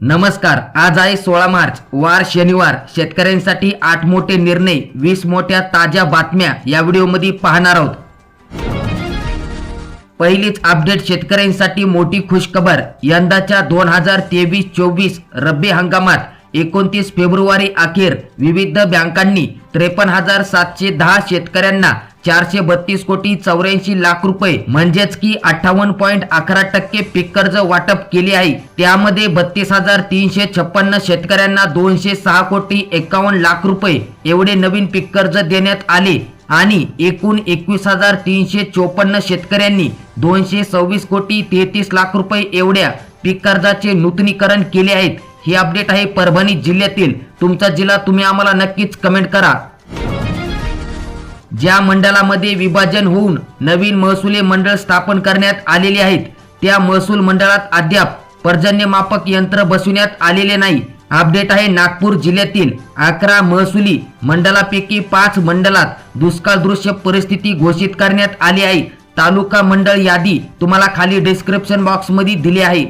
नमस्कार आज आहे सोळा मार्च वार शनिवार. शेतकऱ्यांसाठी आठ मोठे निर्णय वीस मोठ्या ताज्या बातम्या या व्हिडिओमध्ये पाहणार आहोत. पहिलीच अपडेट शेतकऱ्यांसाठी मोठी खुशखबर. यंदाच्या दोन हजार तेवीस चोवीस रब्बी हंगामात एकोणतीस फेब्रुवारी अखेर विविध बँकांनी त्रेपन्न हजार सातशे दहा शेतकऱ्यांना चारशे बत्तीस कोटी चौऱ्याऐंशी लाख रुपये म्हणजेच की अठ्ठावन्न पॉईंट अकरा टक्के पीक कर्ज वाटप केले आहे. त्यामध्ये बत्तीस हजार तीनशे छप्पन्न शेतकऱ्यांना दोनशे सहा कोटी एकावन्न लाख रुपये एवढे नवीन पीक कर्ज देण्यात आले आणि एकूण एकवीस हजार तीनशे चोपन्न शेतकऱ्यांनी दोनशे सव्वीस कोटी तेहतीस लाख रुपये एवढ्या पीक कर्जाचे नूतनीकरण केले आहेत. ही अपडेट आहे परभणी जिल्ह्यातील. तुमचा जिल्हा तुम्ही आम्हाला नक्कीच कमेंट करा. ज्या मंडळामध्ये विभाजन होऊन नवीन महसुली मंडळ स्थापन करण्यात आलेले आहेत त्या महसूल मंडळात अद्याप पर्जन्यमापक यंत्र बसविण्यात आलेले नाही. अपडेट आहे नागपूर जिल्ह्यातील अकरा महसुली मंडळापैकी पाच मंडळात दुष्काळ दृश्य परिस्थिती घोषित करण्यात आली आहे. तालुका मंडळ यादी तुम्हाला खाली डिस्क्रिप्शन बॉक्समध्ये दिली आहे.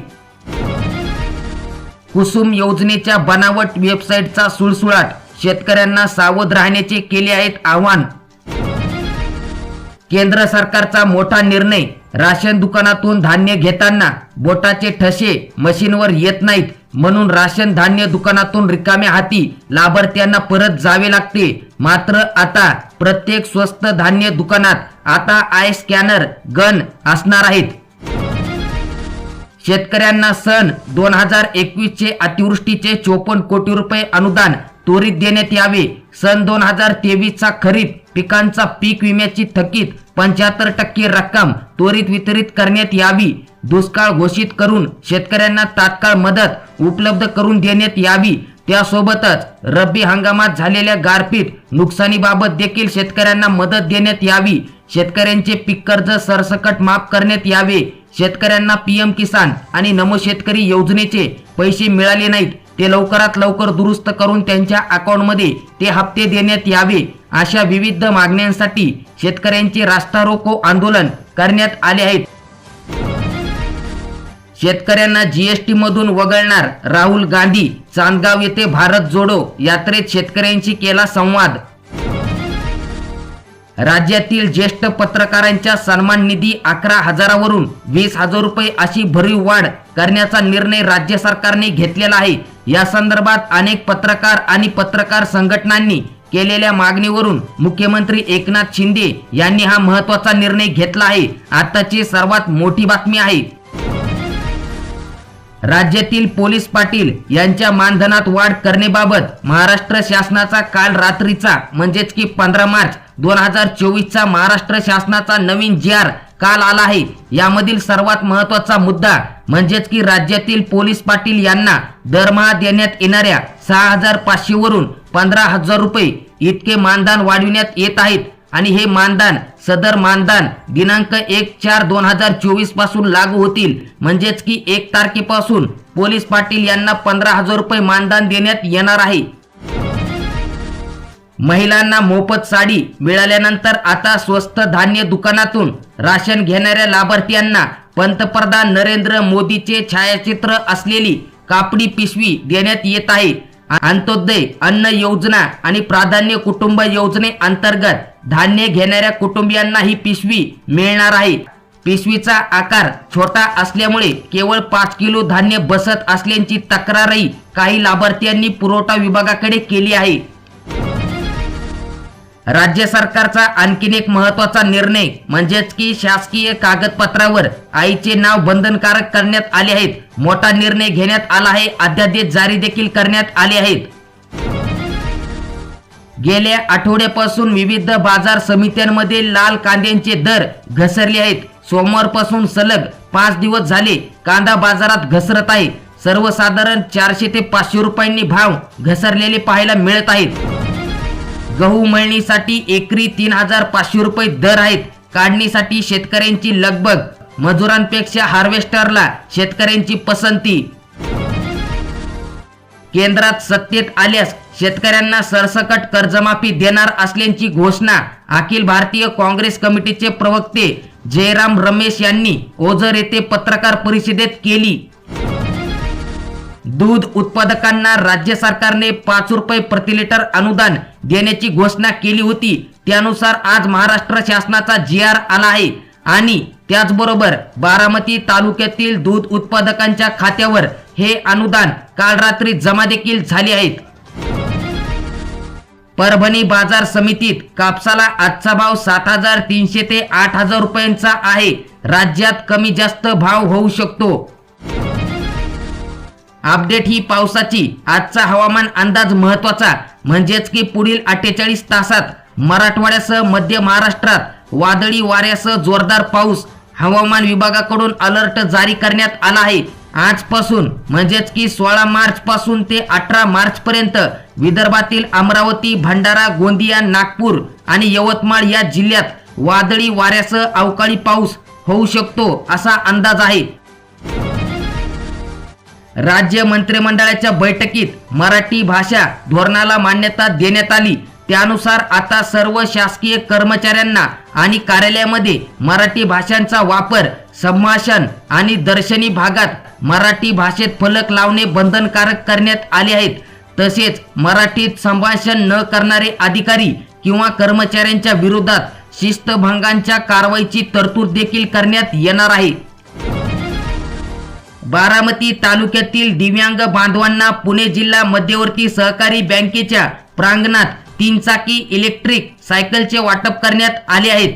कुसुम योजनेच्या बनावट वेबसाईटचा सुळसुळाट. शेतकऱ्यांना सावध राहण्याचे केले आहेत आव्हान. केंद्र सरकारचा मोठा निर्णय. राशन दुकानातून धान्य घेताना बोटाचे ठसे मशीनवर येत नाहीत. म्हणून राशन धान्य दुकानातून रिकाम्या हाती लाभार्थ्यांना परत जावे लागते. मात्र आता प्रत्येक स्वस्त धान्य दुकानात आता आय स्कॅनर गन असणार आहेत. शेतकऱ्यांना सन दोन हजार एकवीसचे अतिवृष्टीचे चोपन्न कोटी रुपये अनुदान त्वरित देण्यात यावे. सन दोन हजार तेवीसचा खरीप पिकांचा पीक विम्याची थकीत पंच्याहत्तर टक्के रक्कम त्वरित वितरित करण्यात यावी. दुष्काळ घोषित करून शेतकऱ्यांना तात्काळ मदत उपलब्ध करून देण्यात यावी. त्यासोबतच रब्बी हंगामात झालेल्या गारपीट नुकसानीबाबत देखील शेतकऱ्यांना मदत देण्यात यावी. शेतकऱ्यांचे पीक कर्ज सरसकट माफ करण्यात यावे. शेतकऱ्यांना पीएम किसान आणि नमो शेतकरी योजनेचे पैसे मिळाले नाहीत ते लवकरात लवकर दुरुस्त करून त्यांच्या अकाउंटमध्ये ते हप्ते देण्यात यावे अशा विविध मागण्यांसाठी शेतकऱ्यांचे रास्ता रोको आंदोलन करण्यात आले आहेत. शेतकऱ्यांना जीएसटी मधून वगळणार राहुल गांधी चांदगाव येथे भारत जोडो यात्रेत शेतकऱ्यांशी केला संवाद. राज्यातील ज्येष्ठ पत्रकारांच्या सन्मान निधी अकरा हजारावरून वीस हजार रुपये अशी भरीव वाढ करण्याचा निर्णय राज्य सरकारने घेतलेला आहे. या संदर्भात अनेक पत्रकार आणि पत्रकार संघटनांनी केलेल्या मागणीवरून मुख्यमंत्री एकनाथ शिंदे यांनी हा महत्त्वाचा निर्णय घेतला आहे. आताची सर्वात मोठी बातमी आहे. राज्यातील पोलीस पाटील यांच्या मानधनात वाढ करण्याबाबत महाराष्ट्र शासनाचा काल रात्रीचा म्हणजेच की पंधरा मार्च दोन हजार चोवीसचा महाराष्ट्र शासनाचा नवीन जी आर काल आला आहे. यामधील सर्वात महत्त्वाचा मुद्दा म्हणजेच की राज्यातील पोलीस पाटील यांना दरमहा देण्यात येणाऱ्या सहा हजार पाचशे वरून पंधरा हजार रुपये इतके मानधन वाढविण्यात येत आहेत. आणि हे मानधन सदर मानधन दिनांक एक चार दोन हजार चोवीसपासून लागू होतील. म्हणजेच की एक तारखेपासून पोलीस पाटील यांना पंधरा हजार रुपये मानधन देण्यात येणार आहे. महिलांना मोफत साडी मिळाल्यानंतर आता स्वस्त धान्य दुकानातून राशन घेणाऱ्या लाभार्थ्यांना पंतप्रधान नरेंद्र मोदीचे छायाचित्र असलेली कापडी पिशवी देण्यात येत आहे. अंत्योदय अन्न योजना आणि प्राधान्य कुटुंब योजने अंतर्गत धान्य घेणाऱ्या कुटुंबियांना ही पिशवी मिळणार आहे. पिशवीचा आकार छोटा असल्यामुळे केवळ पाच किलो धान्य बसत असल्याची तक्रारही काही लाभार्थ्यांनी पुरवठा विभागाकडे केली आहे. राज्य सरकारचा आणखीन एक महत्त्वाचा निर्णय म्हणजेच की शासकीय कागदपत्रावर आईचे नाव बंधनकारक करण्यात आले आहेत. मोठा निर्णय घेण्यात आला आहे. अध्यादेश जारी देखील करण्यात आले आहेत. गेल्या आठवड्यापासून विविध बाजार समित्यांमध्ये लाल कांद्यांचे दर घसरले आहेत. सोमवारपासून सलग पाच दिवस झाले कांदा बाजारात घसरत आहे. सर्वसाधारण चारशे ते पाचशे रुपयांनी भाव घसरलेले पाहायला मिळत आहेत. गहू मळणीसाठी एकरी तीन हजार पाचशे रुपये दर आहेत. काढणीसाठी शेतकऱ्यांची लगबग मजुरांपेक्षा हार्वेस्टरला शेतकऱ्यांची पसंती. केंद्रात सत्तेत आल्यास शेतकऱ्यांना सरसकट कर्जमाफी देणार असल्याची घोषणा अखिल भारतीय काँग्रेस कमिटीचे प्रवक्ते जयराम रमेश यांनी ओझर येथे पत्रकार परिषदेत केली. दूध उत्पादकांना राज्य सरकारने पाच रुपये प्रति लिटर अनुदान देण्याची घोषणा केली होती. त्यानुसार आज महाराष्ट्र शासनाचा जी आर आला आहे आणि त्याचबरोबर बारामती तालुक्यातील दूध उत्पादकांच्या खात्यावर हे अनुदान काल रात्री जमा देखील झाले आहेत. परभणी बाजार समितीत कापसाला आजचा भाव सात हजार तीनशे ते आठ हजार रुपयांचा आहे. राज्यात कमी जास्त भाव होऊ शकतो. अपडेट ही पावसाची. आजचा हवामान अंदाज महत्त्वाचा म्हणजेच की पुढील अठ्ठेचाळीस तासात मराठवाड्यासह मध्य महाराष्ट्रात वादळी वाऱ्यासह जोरदार पाऊस हवामान विभागाकडून अलर्ट जारी करण्यात आला आहे. आजपासून म्हणजेच की सोळा मार्च पासून ते अठरा मार्च पर्यंत विदर्भातील अमरावती भंडारा गोंदिया नागपूर आणि यवतमाळ या जिल्ह्यात वादळी वाऱ्यासह अवकाळी पाऊस होऊ शकतो असा अंदाज आहे. राज्य मंत्रिमंडळाच्या बैठकीत मराठी भाषा धोरणाला मान्यता देण्यात आली. त्यानुसार आता सर्व शासकीय कर्मचाऱ्यांना आणि कार्यालयामध्ये मराठी भाषांचा वापर संभाषण आणि दर्शनी भागात मराठी भाषेत फलक लावणे बंधनकारक करण्यात आले आहेत. तसेच मराठीत संभाषण न करणारे अधिकारी किंवा कर्मचाऱ्यांच्या विरोधात शिस्तभंगांच्या कारवाईची तरतूद देखील करण्यात येणार आहे. बारामती तालुक्यातील दिव्यांग बांधवांना पुणे जिल्हा मध्यवर्ती सहकारी बँकेच्या प्रांगणात तीन चाकी इलेक्ट्रिक सायकलचे वाटप करण्यात आले आहेत.